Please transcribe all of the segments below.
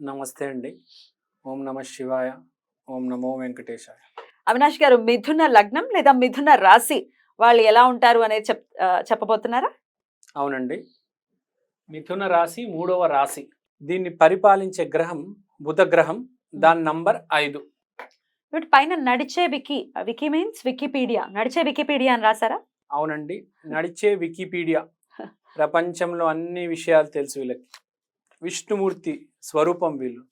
నమస్తే అండి. ఓం నమ శివాయ ఓం నమో వెంకటేశాయ. అవినాష్ గారు మిథున లగ్నం లేదా మిథున రాశి వాళ్ళు ఎలా ఉంటారు అనేది చెప్ చెప్పబోతున్నారా? అవునండి. మిథున రాశి మూడవ రాశి. దీన్ని పరిపాలించే గ్రహం బుధ గ్రహం. దాని నంబర్ ఐదు. వీటి పైన నడిచే వికీ వికీ మీన్స్ వికీపీడియా. నడిచే వికీపీడియా అని రాసారా అవునండి. నడిచే వికీపీడియా. ప్రపంచంలో అన్ని విషయాలు తెలుసు వీళ్ళకి. విష్ణుమూర్తి స్వరూపం వీళ్ళు.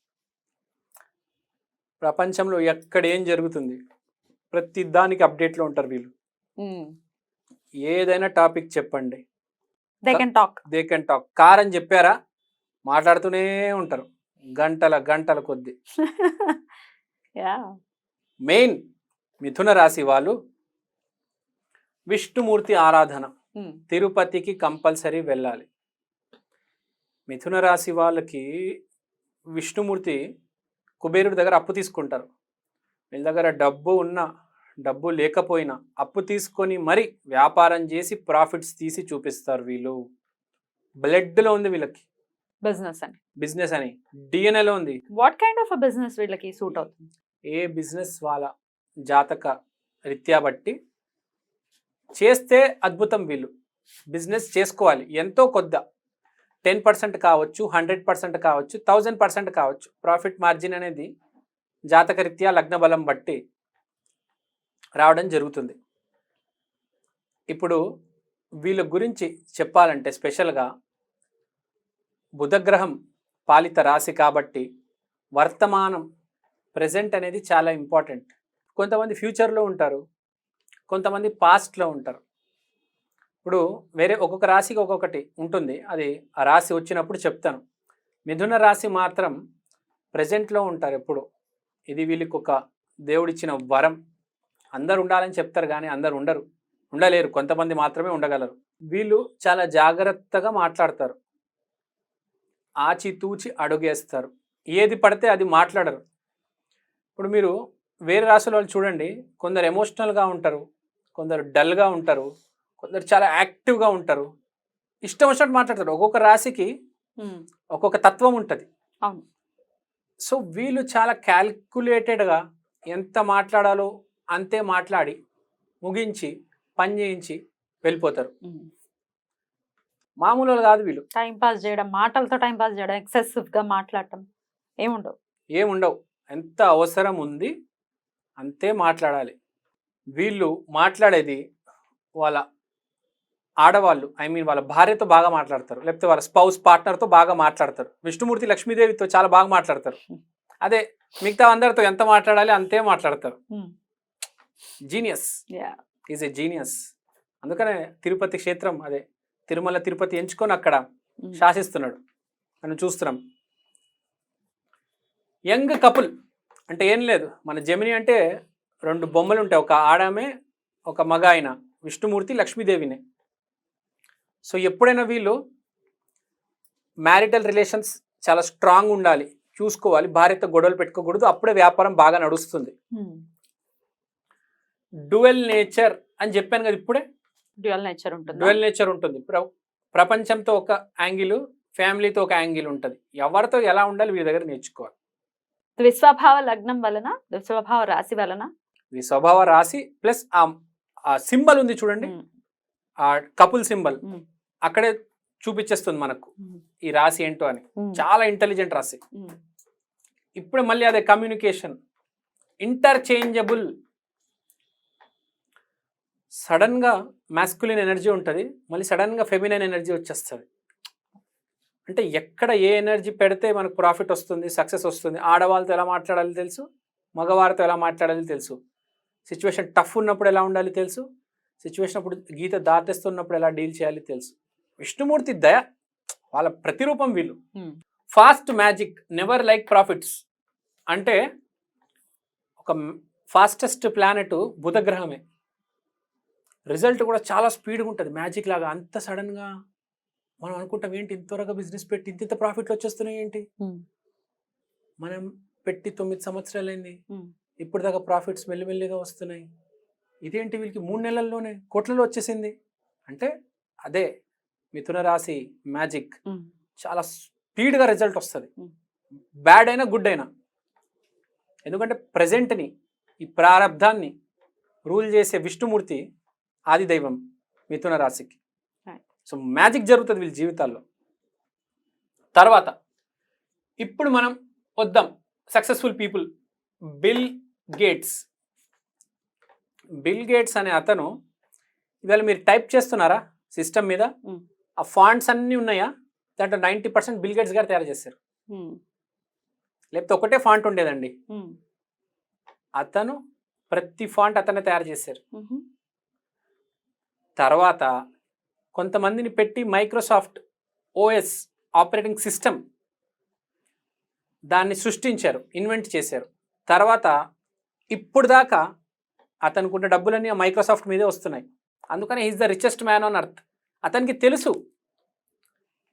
ప్రపంచంలో ఎక్కడ ఏం జరుగుతుంది? ప్రతి దానికి అప్డేట్లో ఉంటారు వీళ్ళు. ఏదైనా టాపిక్ చెప్పండి. They can talk they can talk car అని చెప్పారా? మాట్లాడుతూనే ఉంటారు. గంటల గంటల కొద్ది. మెయిన్ మిథున రాశి వాళ్ళు విష్ణుమూర్తి ఆరాధన. తిరుపతికి కంపల్సరీ వెళ్ళాలి. మిథున రాశి వాళ్ళకి విష్ణుమూర్తి కుబేరుడి దగ్గర అప్పు తీసుకుంటారు. వీళ్ళ దగ్గర డబ్బు ఉన్నా డబ్బు లేకపోయినా అప్పు తీసుకొని మరి వ్యాపారం చేసి ప్రాఫిట్స్ తీసి చూపిస్తారు వీళ్ళు. బ్లడ్లో ఉంది వీళ్ళకి. బిజినెస్ అని. బిజినెస్ అని. డిఎన్ఏలో ఉంది. వాట్ కైండ్ ఆఫ్ బిజినెస్ వీళ్ళకి సూట్ అవుతుంది? ఏ బిజినెస్ వాళ్ళ జాతక రీత్యా బట్టి చేస్తే అద్భుతం వీళ్ళు. బిజినెస్ చేసుకోవాలి. ఎంతో కొద్ద. టెన్ పర్సెంట్ కావచ్చు హండ్రెడ్ పర్సెంట్ కావచ్చు థౌజండ్ పర్సెంట్ కావచ్చు. ప్రాఫిట్ మార్జిన్ అనేది జాతకరీత్యా లగ్న బలం బట్టి రావడం జరుగుతుంది. ఇప్పుడు వీళ్ళ గురించి చెప్పాలంటే స్పెషల్గా బుధగ్రహం పాలిత రాశి కాబట్టి వర్తమానం ప్రజెంట్ అనేది చాలా ఇంపార్టెంట్. కొంతమంది ఫ్యూచర్లో ఉంటారు కొంతమంది పాస్ట్లో ఉంటారు. ఇప్పుడు వేరే ఒక్కొక్క రాశికి ఒక్కొక్కటి ఉంటుంది. అది ఆ రాశి వచ్చినప్పుడు చెప్తాను. మిథున రాశి మాత్రం ప్రజెంట్లో ఉంటారు ఎప్పుడు. ఇది వీళ్ళకి ఒక దేవుడిచ్చిన వరం. అందరు ఉండాలని చెప్తారు కానీ అందరు ఉండరు. ఉండలేరు. కొంతమంది మాత్రమే ఉండగలరు. వీళ్ళు చాలా జాగ్రత్తగా మాట్లాడతారు. ఆచితూచి అడుగేస్తారు. ఏది పడితే అది మాట్లాడరు. ఇప్పుడు మీరు వేరే రాశుల వాళ్ళు చూడండి. కొందరు ఎమోషనల్గా ఉంటారు. కొందరు డల్గా ఉంటారు. కొందరు చాలా యాక్టివ్గా ఉంటారు. ఇష్టం వచ్చినట్టు మాట్లాడతారు. ఒక్కొక్క రాశికి ఒక్కొక్క తత్వం ఉంటుంది. అవును. సో వీళ్ళు చాలా క్యాల్కులేటెడ్గా ఎంత మాట్లాడాలో అంతే మాట్లాడి ముగించి పని చేయించి వెళ్ళిపోతారు. మామూలు కాదు వీళ్ళు. టైం పాస్ చేయడం మాటలతో టైం పాస్ చేయడం ఎక్సెసివ్గా మాట్లాడటం ఏముండవు. ఏముండవు. ఎంత అవసరం ఉంది అంతే మాట్లాడాలి. వీళ్ళు మాట్లాడేది వాళ్ళ ఆడవాళ్ళు ఐ మీన్ వాళ్ళ భార్యతో బాగా మాట్లాడతారు. లేకపోతే వాళ్ళ స్పౌస్ పార్ట్నర్తో బాగా మాట్లాడతారు. విష్ణుమూర్తి లక్ష్మీదేవితో చాలా బాగా మాట్లాడతారు. అదే మిగతా అందరితో ఎంత మాట్లాడాలి అంతే మాట్లాడతారు. జీనియస్. ఈజ్ ఏ జీనియస్ అందుకనే తిరుపతి క్షేత్రం అదే తిరుమల తిరుపతి ఎంచుకొని అక్కడ శాసిస్తున్నాడు. మనం చూస్తున్నాం. యంగ్ కపుల్ అంటే ఏం లేదు. మన జమిని అంటే రెండు బొమ్మలు ఉంటాయి ఒక ఆడామే ఒక మగ ఆయన విష్ణుమూర్తి లక్ష్మీదేవినే. సో ఎప్పుడైనా వీళ్ళు మ్యారిటల్ రిలేషన్స్ చాలా స్ట్రాంగ్ ఉండాలి చూసుకోవాలి భార్యతో గొడవలు పెట్టుకోకూడదు అప్పుడే వ్యాపారం బాగా నడుస్తుంది. డ్యువెల్ నేచర్ అని చెప్పాను కదా ఇప్పుడే? డ్యూయల్ నేచర్ ఉంటుంది? డ్యువెల్ నేచర్ ఉంటుంది. ప్ర- ప్రపంచంతో ఒక యాంగిల్ ఫ్యామిలీతో ఒక యాంగిల్ ఉంటుంది. ఎవరితో ఎలా ఉండాలి వీరి దగ్గర నేర్చుకోవాలి. ద్విస్వభావ లగ్నం వలన ద్విస్వభావ రాశి వలన? ఇది స్వభావ రాశి ప్లస్ ఆ సింబల్ ఉంది చూడండి. కపుల్ సింబల్ అక్కడే చూపించేస్తుంది మనకు. ఈ రాశి ఏంటో అని. చాలా ఇంటెలిజెంట్ రాశి. ఇప్పుడు మళ్ళీ అదే కమ్యూనికేషన్ ఇంటర్చేంజబుల్ సడన్గా మాస్కులిన్ ఎనర్జీ ఉంటుంది మళ్ళీ సడన్గా ఫెమినైన్ ఎనర్జీ వచ్చేస్తుంది. అంటే ఎక్కడ ఏ ఎనర్జీ పెడితే మనకు ప్రాఫిట్ వస్తుంది సక్సెస్ వస్తుంది ఆడవాళ్ళతో ఎలా మాట్లాడాలి తెలుసు మగవారితో ఎలా మాట్లాడాలి తెలుసు. సిచ్యువేషన్ టఫ్ ఉన్నప్పుడు ఎలా ఉండాలి తెలుసు సిచ్యువేషన్ అప్పుడు గీత దాటేస్తున్నప్పుడు ఎలా డీల్ చేయాలి తెలుసు. విష్ణుమూర్తి దయ వాళ్ళ ప్రతిరూపం వీళ్ళు. Fast magic never like profits అంటే ఒక ఫాస్టెస్ట్ ప్లానెట్ బుధగ్రహమే. రిజల్ట్ కూడా చాలా స్పీడ్గా ఉంటుంది. మ్యాజిక్ లాగా అంత సడన్గా మనం అనుకుంటాం ఏంటి ఇంత త్వరగా బిజినెస్ పెట్టి ఇంత ఇంత ప్రాఫిట్లు వచ్చేస్తున్నాయి ఏంటి? Hmm. మనం పెట్టి తొమ్మిది సంవత్సరాలు అయింది Hmm. ఇప్పుడు దాకా ప్రాఫిట్స్ మెల్లిమెల్లిగా వస్తున్నాయి. ఇదేంటి వీళ్ళకి మూడు నెలల్లోనే? కోట్లలో వచ్చేసింది. అంటే అదే మిథున రాశి మ్యాజిక్. చాలా స్పీడ్గా రిజల్ట్ వస్తుంది. బ్యాడ్ అయినా గుడ్ అయినా. ఎందుకంటే ప్రజెంట్ని ఈ ప్రారంధాన్ని రూల్ చేసే విష్ణుమూర్తి ఆది దైవం మిథున రాశికి. సో మ్యాజిక్ జరుగుతుంది వీళ్ళ జీవితాల్లో. తర్వాత ఇప్పుడు మనం వద్దాం. Successful people Bill Gates. Bill Gates అనే అతను ఇవాళ మీరు టైప్ చేస్తున్నారా సిస్టమ్ మీద. ఆ ఫాంట్స్ అన్నీ ఉన్నాయా దాంట్లో నైంటీ పర్సెంట్ బిల్ గేట్స్ గారు తయారు చేశారు. లేకపోతే ఒకటే ఫాంట్ ఉండేదండి. అతను ప్రతి ఫాంట్ అతనే తయారు చేశారు. తర్వాత కొంతమందిని పెట్టి మైక్రోసాఫ్ట్ ఓఎస్ ఆపరేటింగ్ సిస్టమ్ దాన్ని సృష్టించారు ఇన్వెంట్ చేశారు తర్వాత ఇప్పుడు దాకా అతనుకున్న డబ్బులన్నీ మైక్రోసాఫ్ట్ మీదే వస్తున్నాయి. అందుకని is the richest man on earth అతనికి తెలుసు.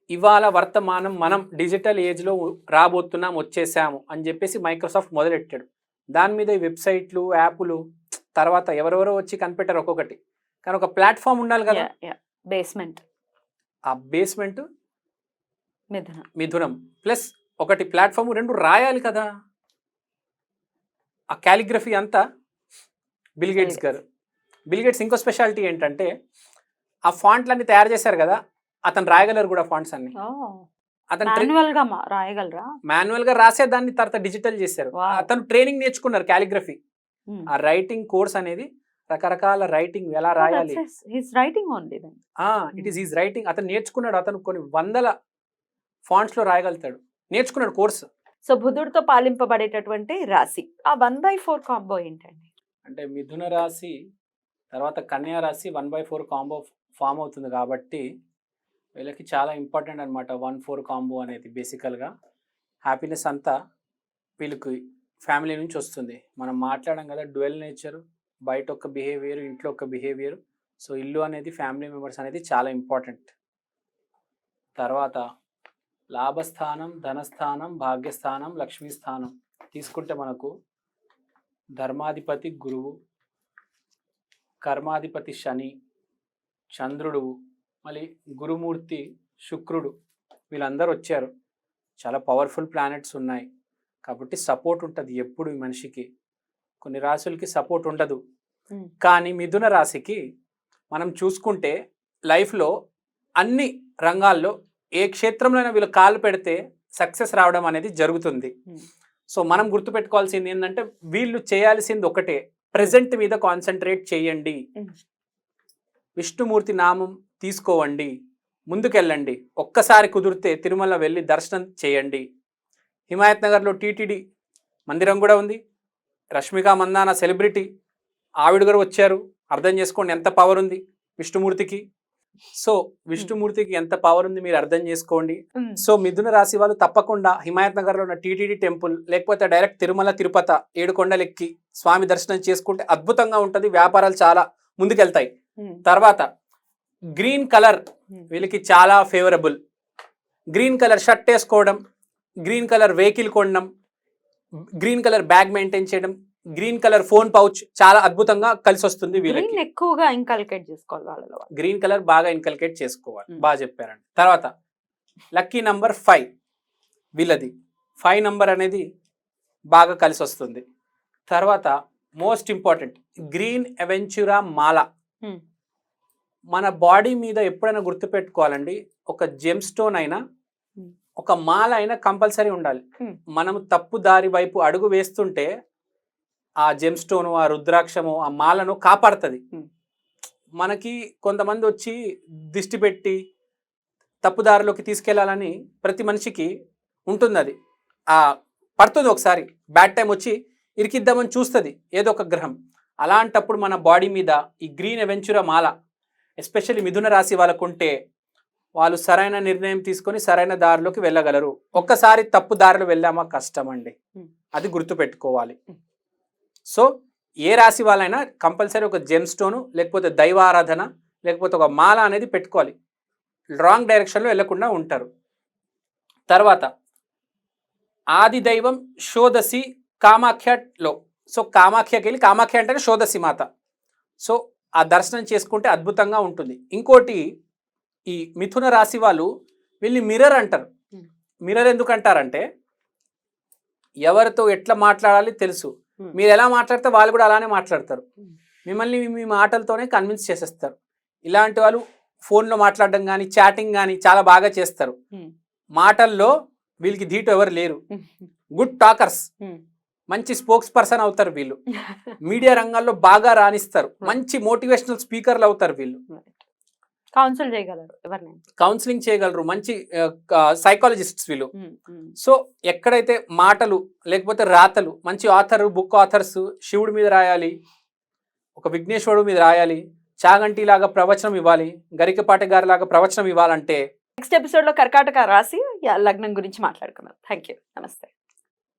ఇవాళ వర్తమానం మనం డిజిటల్ ఏజ్లో రాబోతున్నాం వచ్చేసాము అని చెప్పేసి మైక్రోసాఫ్ట్ మొదలెట్టాడు. దాని మీద ఈ వెబ్సైట్లు యాప్లు తర్వాత ఎవరెవరో వచ్చి కనిపెట్టారు ఒక్కొక్కటి. కానీ ఒక ప్లాట్ఫామ్ ఉండాలి కదా. బేస్మెంట్ ఆ బేస్మెంట్ మిథున. మిథునం. ప్లస్ ఒకటి ప్లాట్ఫామ్ రెండు రాయాలి కదా. ఆ క్యాలిగ్రఫీ అంతా బిల్ గేట్స్ గారు. బిల్ గేట్స్ ఇంకో స్పెషాలిటీ ఏంటంటే ఆ ఫాంట్లన్నీ తయారు చేశారు కదా అతను రాయగలరు కూడా ఫాంట్స్ అన్ని. అతను మాన్యువల్గా మా- రాయగలరా? మాన్యువల్గా రాసే దాన్ని తర్వాత డిజిటల్ చేశారు. అతను ట్రైనింగ్ నేర్చుకున్నారు క్యాలిగ్రఫీ. ఆ రైటింగ్ కోర్స్ అనేది రకరకాల రైటింగ్ ఎలా రాయాలి? His writing only it is is writing అతను నేర్చుకున్నాడు అతను కొన్ని వందల ఫాంట్స్లో రాయగలుగుతాడు. నేర్చుకున్నాడు కోర్సు. సో బుధుడితో పాలింపబడేటటువంటి రాశి. ఆ వన్ బై ఫోర్ కాంబో ఏంటండి? అంటే మిథున రాశి తర్వాత కన్యా రాశి one by four combo form అవుతుంది కాబట్టి వీళ్ళకి చాలా ఇంపార్టెంట్ అనమాట వన్ ఫోర్ కాంబో అనేది బేసికల్గా. హ్యాపీనెస్ అంతా వీళ్ళకి ఫ్యామిలీ నుంచి వస్తుంది. మనం మాట్లాడడం కదా డ్యువెల్ నేచర్ బయట ఒక బిహేవియర్ ఇంట్లో ఒక బిహేవియర్. సో ఇల్లు అనేది ఫ్యామిలీ మెంబర్స్ అనేది చాలా ఇంపార్టెంట్. తర్వాత లాభస్థానం ధనస్థానం భాగ్యస్థానం లక్ష్మీస్థానం తీసుకుంటే మనకు ధర్మాధిపతి గురువు కర్మాధిపతి శని చంద్రుడు మళ్ళీ గురుమూర్తి శుక్రుడు వీళ్ళందరూ వచ్చారు. చాలా పవర్ఫుల్ ప్లానెట్స్ ఉన్నాయి. కాబట్టి సపోర్ట్ ఉంటుంది ఎప్పుడు ఈ మనిషికి. కొన్ని రాశులకి సపోర్ట్ ఉండదు. కానీ మిథున రాశికి మనం చూసుకుంటే లైఫ్లో అన్ని రంగాల్లో ఏ క్షేత్రంలోనైనా వీళ్ళు కాలు పెడితే సక్సెస్ రావడం అనేది జరుగుతుంది. సో మనం గుర్తుపెట్టుకోవాల్సింది ఏంటంటే వీళ్ళు చేయాల్సింది ఒకటే. ప్రజెంట్ మీద కాన్సన్ట్రేట్ చేయండి. విష్ణుమూర్తి నామం తీసుకోవండి. ముందుకెళ్ళండి. ఒక్కసారి కుదిరితే తిరుమల వెళ్ళి దర్శనం చేయండి. హిమాయత్ నగర్లో టీటీడీ మందిరం కూడా ఉంది. రష్మిక మందాన సెలబ్రిటీ ఆవిడ గారు వచ్చారు. అర్థం చేసుకోండి ఎంత పవర్ ఉంది విష్ణుమూర్తికి. సో విష్ణుమూర్తికి ఎంత పవర్ ఉంది మీరు అర్థం చేసుకోండి. సో మిథున రాశి వాళ్ళు తప్పకుండా హిమాయత్ నగర్లో ఉన్న టీటీడీ టెంపుల్ లేకపోతే డైరెక్ట్ తిరుమల తిరుపతి ఏడు కొండలెక్కి స్వామి దర్శనం చేసుకుంటే అద్భుతంగా ఉంటుంది వ్యాపారాలు చాలా ముందుకెళ్తాయి. తర్వాత గ్రీన్ కలర్ వీళ్ళకి చాలా ఫేవరబుల్ గ్రీన్ కలర్ షర్ట్ వేసుకోవడం గ్రీన్ కలర్ వెహికల్ కొనడం గ్రీన్ కలర్ బ్యాగ్ మెయింటైన్ చేయడం గ్రీన్ కలర్ ఫోన్ పౌచ్ చాలా అద్భుతంగా కలిసి వస్తుంది వీళ్ళకి ఎక్కువగా ఇంకల్కేట్ చేసుకోవాలి వాళ్ళలో గ్రీన్ కలర్ బాగా ఇన్కల్కేట్ చేసుకోవాలి Hmm. బాగా చెప్పారండి తర్వాత లక్కీ నంబర్ ఫైవ్ వీళ్ళది ఫైవ్ నంబర్ అనేది బాగా కలిసి వస్తుంది తర్వాత మోస్ట్ ఇంపార్టెంట్ గ్రీన్ అవెంచురా మాల Hmm. మన బాడీ మీద ఎప్పుడైనా గుర్తుపెట్టుకోవాలండి ఒక జెమ్ స్టోన్ అయినా Hmm. ఒక మాల అయినా కంపల్సరీ ఉండాలి. మనం తప్పు దారి వైపు అడుగు వేస్తుంటే ఆ జెమ్ స్టోను ఆ రుద్రాక్షము ఆ మాలను కాపాడుతుంది. మనకి కొంతమంది వచ్చి దిష్టి పెట్టి తప్పుదారిలోకి తీసుకెళ్ళాలని ప్రతి మనిషికి ఉంటుంది అది ఆ పడుతుంది ఒకసారి. బ్యాడ్ టైం వచ్చి ఇరికిద్దామని చూస్తుంది ఏదో ఒక గ్రహం. అలాంటప్పుడు మన బాడీ మీద ఈ గ్రీన్ అవెంచురా మాల ఎస్పెషల్లీ మిథున రాశి వాళ్ళకు ఉంటే వాళ్ళు సరైన నిర్ణయం తీసుకొని సరైన దారిలోకి వెళ్ళగలరు. ఒక్కసారి తప్పు దారిలో వెళ్ళామా కష్టం అండి. అది గుర్తుపెట్టుకోవాలి. సో ఏ రాశి వాళ్ళైనా కంపల్సరీ ఒక జెమ్ స్టోను లేకపోతే దైవారాధన లేకపోతే ఒక మాల అనేది పెట్టుకోవాలి. రాంగ్ డైరెక్షన్లో వెళ్ళకుండా ఉంటారు. తర్వాత ఆది దైవం షోదశి కామాఖ్యలో సో కామాఖ్యకి వెళ్ళి కామాఖ్య అంటే షోదశి మాత. సో ఆ దర్శనం చేసుకుంటే అద్భుతంగా ఉంటుంది. ఇంకోటి ఈ మిథున రాశి వాళ్ళు వీళ్ళని మిర్రర్ అంటారు. Hmm. మిర్రర్ ఎందుకు అంటారంటే ఎవరితో ఎట్లా మాట్లాడాలి తెలుసు. Hmm. మీరు ఎలా మాట్లాడితే వాళ్ళు కూడా అలానే మాట్లాడతారు. మిమ్మల్ని మీ మాటలతోనే కన్విన్స్ చేసేస్తారు. ఇలాంటి వాళ్ళు ఫోన్లో మాట్లాడడం కానీ చాటింగ్ కానీ చాలా బాగా చేస్తారు. మాటల్లో వీళ్ళకి ధీటు ఎవరు లేరు. Good talkers. మంచి స్పోక్స్ పర్సన్ అవుతారు వీళ్ళు. మీడియా రంగాల్లో బాగా రాణిస్తారు. మంచి మోటివేషనల్ స్పీకర్లు అవుతారు వీళ్ళు. కౌన్సిల్ చేయగలరు ఎవరినైనా. కౌన్సిలింగ్ చేయగలరు. మంచి సైకాలజిస్ట్స్ వీళ్ళు. సో ఎక్కడైతే మాటలు లేకపోతే రాతలు మంచి ఆథర్ బుక్ ఆథర్స్ శివుడి మీద రాయాలి ఒక విఘ్నేశ్వరుడు మీద రాయాలి చాగంటి లాగా ప్రవచనం ఇవ్వాలి గరికపాటి గారి లాగా ప్రవచనం ఇవ్వాలంటే నెక్స్ట్ ఎపిసోడ్లో కర్కాటక యా, లగ్నం గురించి మాట్లాడుకుందాం. థ్యాంక్ యూ నమస్తే.